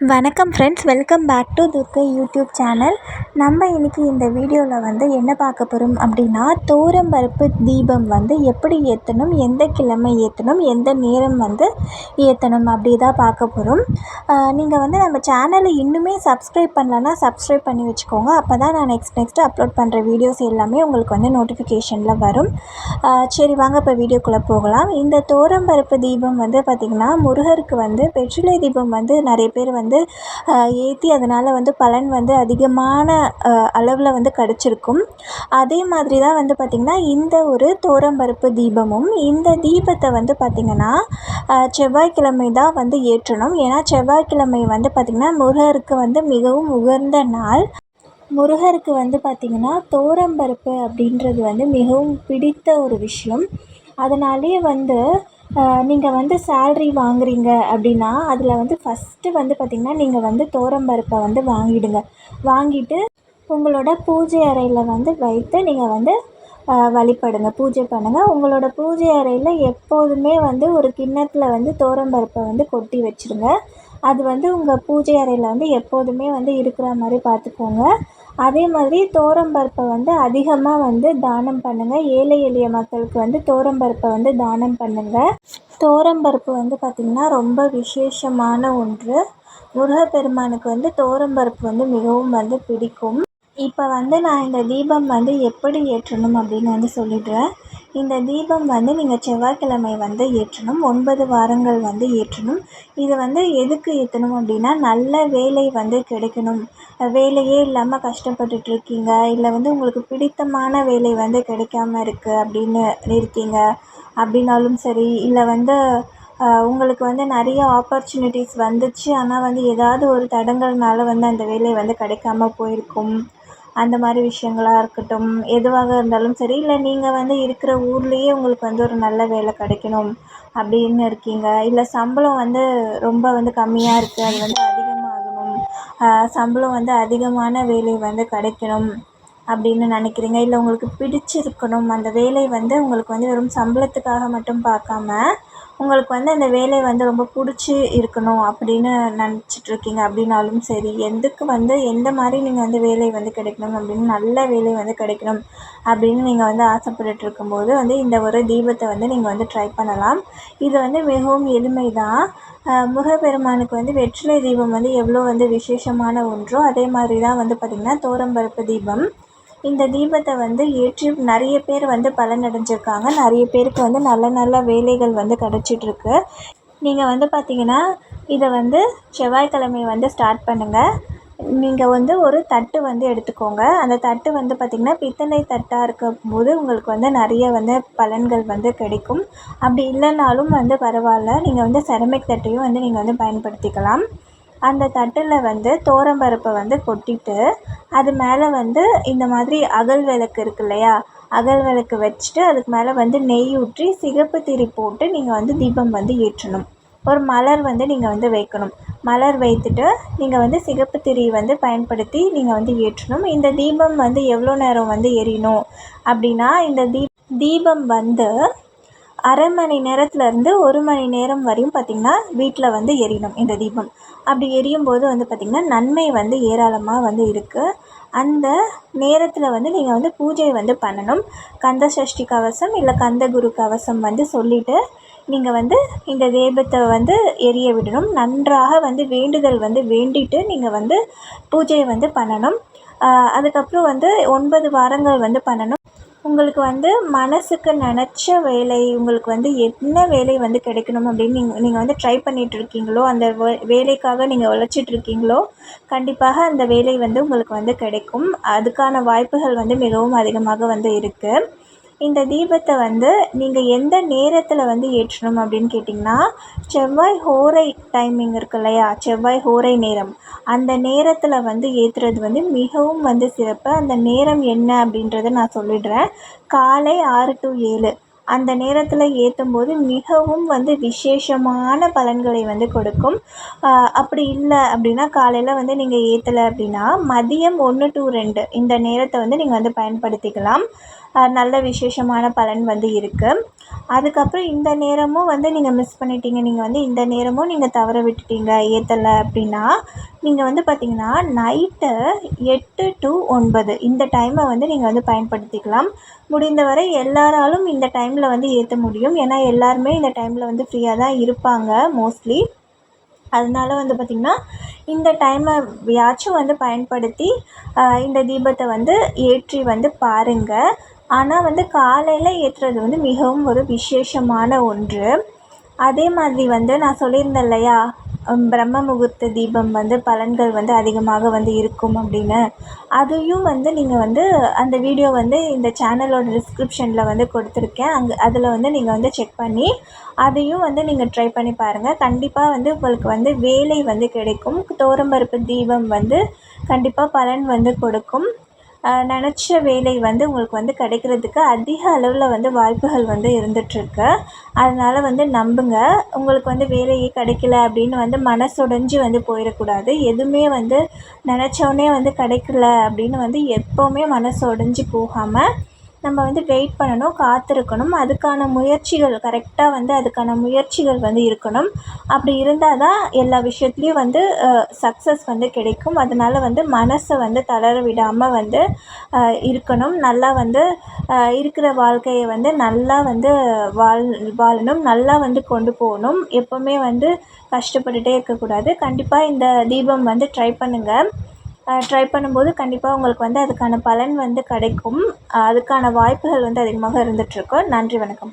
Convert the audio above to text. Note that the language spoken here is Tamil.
வணக்கம் friends welcome back to Durgai YouTube channel நம்ம இன்றைக்கி இந்த வீடியோவில் வந்து என்ன பார்க்க போகிறோம் அப்படின்னா தோரம்பருப்பு தீபம் வந்து எப்படி ஏற்றணும் எந்த கிழமை ஏற்றணும் எந்த நேரம் வந்து ஏற்றணும் அப்படி தான் பார்க்க போகிறோம் நீங்கள் வந்து நம்ம சேனலை இன்னுமே சப்ஸ்கிரைப் பண்ணலன்னா சப்ஸ்கிரைப் பண்ணி வச்சுக்கோங்க. அப்போ தான் நான் நெக்ஸ்ட் நெக்ஸ்ட்டு அப்லோட் பண்ணுற வீடியோஸ் எல்லாமே உங்களுக்கு வந்து நோட்டிஃபிகேஷனில் வரும். சரி வாங்க இப்போ வீடியோக்குள்ளே போகலாம். இந்த தோரம்பருப்பு தீபம் வந்து பார்த்திங்கன்னா முருகருக்கு வந்து வெற்றிலை தீபம் வந்து நிறைய பேர் வந்து வந்து ஏற்றி அதனால் வந்து பலன் வந்து அதிகமான அளவில் வந்து கிடச்சிருக்கும். அதே மாதிரி தான் வந்து பார்த்திங்கன்னா இந்த ஒரு தோரம்பருப்பு தீபமும் இந்த தீபத்தை வந்து பார்த்திங்கன்னா செவ்வாய்க்கிழமை தான் வந்து ஏற்றணும். ஏன்னா செவ்வாய்க்கிழமை வந்து பார்த்திங்கன்னா முருகருக்கு வந்து மிகவும் உகந்த நாள். முருகருக்கு வந்து பார்த்திங்கன்னா தோரம்பருப்பு அப்படின்றது வந்து மிகவும் பிடித்த ஒரு விஷயம். அதனாலேயே வந்து நீங்கள் வந்து சேல்ரி வாங்குறீங்க அப்படின்னா அதில் வந்து ஃபஸ்ட்டு வந்து பார்த்திங்கன்னா நீங்கள் வந்து தோரம்பருப்பை வந்து வாங்கிடுங்க. வாங்கிட்டு உங்களோட பூஜை அறையில் வந்து வைத்து நீங்கள் வந்து வழிபடுங்க. பூஜை பண்ணுங்கள் உங்களோட பூஜை அறையில் எப்போதுமே வந்து ஒரு கிண்ணத்தில் வந்து தோரம்பருப்பை வந்து கொட்டி வச்சுருங்க. அது வந்து உங்கள் பூஜை அறையில் வந்து எப்போதுமே வந்து இருக்கிற மாதிரி பார்த்துக்கோங்க. அதே மாதிரி பருப்பை வந்து அதிகமாக வந்து தானம் பண்ணுங்கள் ஏழை எளிய மக்களுக்கு வந்து பருப்பை வந்து தானம் பண்ணுங்கள் பருப்பு வந்து பார்த்திங்கன்னா ரொம்ப விசேஷமான ஒன்று. முருகப்பெருமானுக்கு வந்து பருப்பு வந்து மிகவும் வந்து பிடிக்கும். இப்போ வந்து நான் இந்த தீபம் வந்து எப்படி ஏற்றணும் அப்படின்னு வந்து சொல்லிடுறேன். இந்த தீபம் வந்து நீங்கள் செவ்வாய்க்கிழமை வந்து ஏற்றணும். ஒன்பது வாரங்கள் வந்து ஏற்றணும். இது வந்து எதுக்கு ஏற்றணும் அப்படின்னா நல்ல வேலை வந்து கிடைக்கணும். வேலையே இல்லாமல் கஷ்டப்பட்டுட்டு இருக்கீங்க. இல்லை வந்து உங்களுக்கு பிடித்தமான வேலை வந்து கிடைக்காம இருக்குது அப்படின்னு இருக்கீங்க அப்படின்னாலும் சரி. இல்லை வந்து உங்களுக்கு வந்து நிறைய ஆப்பர்ச்சுனிட்டிஸ் வந்துச்சு. ஆனால் வந்து ஏதாவது ஒரு தடங்கல்னால வந்து அந்த வேலை வந்து கிடைக்காம போயிருக்கும். அந்த மாதிரி விஷயங்களாக இருக்கட்டும் எதுவாக இருந்தாலும் சரி இல்லை நீங்கள் வந்து இருக்கிற ஊர்லேயே உங்களுக்கு வந்து ஒரு நல்ல வேலை கிடைக்கணும் அப்படின்னு இருக்கீங்க. இல்லை சம்பளம் வந்து ரொம்ப வந்து கம்மியாக இருக்குது அது வந்து அதிகமாகணும். சம்பளம் வந்து அதிகமான வேலை வந்து கிடைக்கணும் அப்படின்னு நினைக்கிறீங்க. இல்லை உங்களுக்கு பிடிச்சிருக்கணும் அந்த வேலை வந்து உங்களுக்கு வந்து வெறும் சம்பளத்துக்காக மட்டும் பார்க்காம உங்களுக்கு வந்து அந்த வேலை வந்து ரொம்ப பிடிச்சி இருக்கணும் அப்படின்னு நினச்சிட்ருக்கீங்க அப்படின்னாலும் சரி எதுக்கு வந்து எந்த மாதிரி நீங்கள் வந்து வேலை வந்து கிடைக்கணும் அப்படின்னு நல்ல வேலை வந்து கிடைக்கணும் அப்படின்னு நீங்கள் வந்து ஆசைப்பட்டுட்டு இருக்கும்போது வந்து இந்த ஒரு தீபத்தை வந்து நீங்கள் வந்து ட்ரை பண்ணலாம். இது வந்து மிகவும் எளிமை தான் முருகப்பெருமானுக்கு வந்து வெற்றிலை தீபம் வந்து எவ்வளோ வந்து விசேஷமான ஒன்றோ அதே மாதிரி தான் வந்து பார்த்திங்கன்னா தோரம்பருப்பு தீபம். இந்த தீபத்தை வந்து ஏற்றி நிறைய பேர் வந்து பலனடைஞ்சிருக்காங்க. நிறைய பேருக்கு வந்து நல்ல நல்ல வேலைகள் வந்து கிடச்சிட்ருக்கு. நீங்கள் வந்து பார்த்தீங்கன்னா இதை வந்து செவ்வாய்க்கிழமை வந்து ஸ்டார்ட் பண்ணுங்கள் நீங்கள் வந்து ஒரு தட்டு வந்து எடுத்துக்கோங்க. அந்த தட்டு வந்து பார்த்திங்கன்னா பித்தளை தட்டாக இருக்கும்போது உங்களுக்கு வந்து நிறைய வந்து பலன்கள் வந்து கிடைக்கும். அப்படி இல்லைனாலும் வந்து பரவாயில்ல. நீங்கள் வந்து செரமிக் தட்டையும் வந்து நீங்கள் வந்து பயன்படுத்திக்கலாம். அந்த தட்டில் வந்து பருப்பை வந்து கொட்டிட்டு அது மேலே வந்து இந்த மாதிரி அகல் விளக்கு இருக்கு இல்லையா? அகல் விளக்கு வச்சுட்டு அதுக்கு மேலே வந்து நெய் ஊற்றி சிகப்பு திரி போட்டு நீங்கள் வந்து தீபம் வந்து ஏற்றணும். ஒரு மலர் வந்து நீங்கள் வந்து வைக்கணும். மலர் வைத்துட்டு நீங்கள் வந்து சிகப்பு திரி வந்து பயன்படுத்தி நீங்கள் வந்து ஏற்றணும். இந்த தீபம் வந்து எவ்வளோ நேரம் வந்து எரியணும் அப்படின்னா இந்த தீப் தீபம் வந்து அரை மணி நேரத்துலேருந்து ஒரு மணி நேரம் வரையும் பார்த்திங்கன்னா வீட்டில் வந்து எரியணும் இந்த தீபம். அப்படி எரியும்போது வந்து பார்த்திங்கன்னா நன்மை வந்து ஏராளமாக வந்து இருக்குது அந்த நேரத்தில் வந்து நீங்கள் வந்து பூஜை வந்து பண்ணணும். கந்த சஷ்டி கவசம் இல்லை கந்த குரு கவசம் வந்து சொல்லிவிட்டு நீங்கள் வந்து இந்த தீபத்தை வந்து எரிய விடணும். நன்றாக வந்து வேண்டுதல் வந்து வேண்டிட்டு நீங்கள் வந்து பூஜையை வந்து பண்ணணும். அதுக்கப்புறம் வந்து ஒன்பது வாரங்கள் வந்து பண்ணணும். உங்களுக்கு வந்து மனதுக்கு நினச்ச வேலை உங்களுக்கு வந்து என்ன வேலை வந்து கிடைக்கணும் அப்படின்னு நீங்கள் நீங்கள் வந்து ட்ரை பண்ணிகிட்ருக்கீங்களோ அந்த வே வேலைக்காக நீங்கள் உழைச்சிட்ருக்கீங்களோ கண்டிப்பாக அந்த வேலை வந்து உங்களுக்கு வந்து கிடைக்கும். அதுக்கான வாய்ப்புகள் வந்து மிகவும் அதிகமாக வந்து இருக்குது இந்த தீபத்தை வந்து நீங்கள் எந்த நேரத்தில் வந்து ஏற்றணும் அப்படின்னு கேட்டிங்கன்னா செவ்வாய் ஹோரை டைமிங் இருக்கு இல்லையா? செவ்வாய் ஹோரை நேரம். அந்த நேரத்தில் வந்து ஏற்றுறது வந்து மிகவும் வந்து சிறப்பு. அந்த நேரம் என்ன அப்படின்றத நான் சொல்லிடுறேன். காலை ஆறு டு ஏழு. அந்த நேரத்தில் ஏற்றும் போது மிகவும் வந்து விசேஷமான பலன்களை வந்து கொடுக்கும். அப்படி இல்லை அப்படின்னா காலையில் வந்து நீங்கள் ஏற்றலை அப்படின்னா மதியம் ஒன்று டு ரெண்டு. இந்த நேரத்தை வந்து நீங்கள் வந்து பயன்படுத்திக்கலாம். நல்ல விசேஷமான பலன் வந்து இருக்குது அதுக்கப்புறம் இந்த நேரமும் வந்து நீங்கள் மிஸ் பண்ணிட்டீங்க. நீங்கள் வந்து இந்த நேரமும் நீங்கள் தவற விட்டுட்டீங்க. ஏற்றல அப்படின்னா நீங்கள் வந்து பார்த்தீங்கன்னா நைட்டு எட்டு டு ஒன்பது இந்த டைமை வந்து நீங்கள் வந்து பயன்படுத்திக்கலாம். முடிந்தவரை எல்லாராலும் இந்த டைமில் வந்து ஏற்ற முடியும். ஏன்னா எல்லாருமே இந்த டைமில் வந்து ஃப்ரீயாக தான் இருப்பாங்க மோஸ்ட்லி அதனால வந்து பார்த்திங்கன்னா இந்த டைமை யாச்சும் வந்து பயன்படுத்தி இந்த தீபத்தை வந்து ஏற்றி வந்து பாருங்கள் ஆனால் வந்து காலையில் ஏற்றுறது வந்து மிகவும் ஒரு விசேஷமான ஒன்று. அதே மாதிரி வந்து நான் சொல்லியிருந்தேன் இல்லையா? பிரம்ம முகூர்த்த தீபம் வந்து பலன்கள் வந்து அதிகமாக வந்து இருக்கும் அப்படின்னு. அதையும் வந்து நீங்கள் வந்து அந்த வீடியோ வந்து இந்த சேனலோட டிஸ்கிரிப்ஷனில் வந்து கொடுத்துருக்கேன். அங்கே அதில் வந்து நீங்கள் வந்து செக் பண்ணி அதையும் வந்து நீங்கள் ட்ரை பண்ணி பாருங்கள் கண்டிப்பாக வந்து உங்களுக்கு வந்து வேலை வந்து கிடைக்கும். தோரம்பருப்பு தீபம் வந்து கண்டிப்பாக பலன் வந்து கொடுக்கும். நினச்ச வேலை வந்து உங்களுக்கு வந்து கிடைக்கிறதுக்கு அதிக அளவில் வந்து வாய்ப்புகள் வந்து இருந்துகிட்ருக்கு அதனால் வந்து நம்புங்க. உங்களுக்கு வந்து வேலையே கிடைக்கல அப்படின்னு வந்து மனசுடைஞ்சு வந்து போயிடக்கூடாது. எதுவுமே வந்து நினச்சவொடனே வந்து கிடைக்கல அப்படின்னு வந்து எப்போவுமே மனசு உடஞ்சி போகாமல் நம்ம வந்து வெயிட் பண்ணணும் காத்திருக்கணும். அதுக்கான முயற்சிகள் கரெக்டாக வந்து அதுக்கான முயற்சிகள் வந்து இருக்கணும். அப்படி இருந்தால் தான் எல்லா விஷயத்துலையும் வந்து சக்ஸஸ் வந்து கிடைக்கும். அதனால் வந்து மனசை வந்து தளர விடாமல் வந்து இருக்கணும். நல்லா வந்து இருக்கிற வாழ்க்கையை வந்து நல்லா வந்து வாழ் வாழணும். நல்லா வந்து கொண்டு போகணும். எப்போவுமே வந்து கஷ்டப்பட்டுகிட்டே இருக்கக்கூடாது. கண்டிப்பாக இந்த தீபம் வந்து ட்ரை பண்ணுங்கள் ட்ரை பண்ணும்போது கண்டிப்பாக உங்களுக்கு வந்து அதுக்கான பலன் வந்து கிடைக்கும். அதுக்கான வாய்ப்புகள் வந்து அதிகமாக இருந்துகிட்ருக்கு நன்றி வணக்கம்.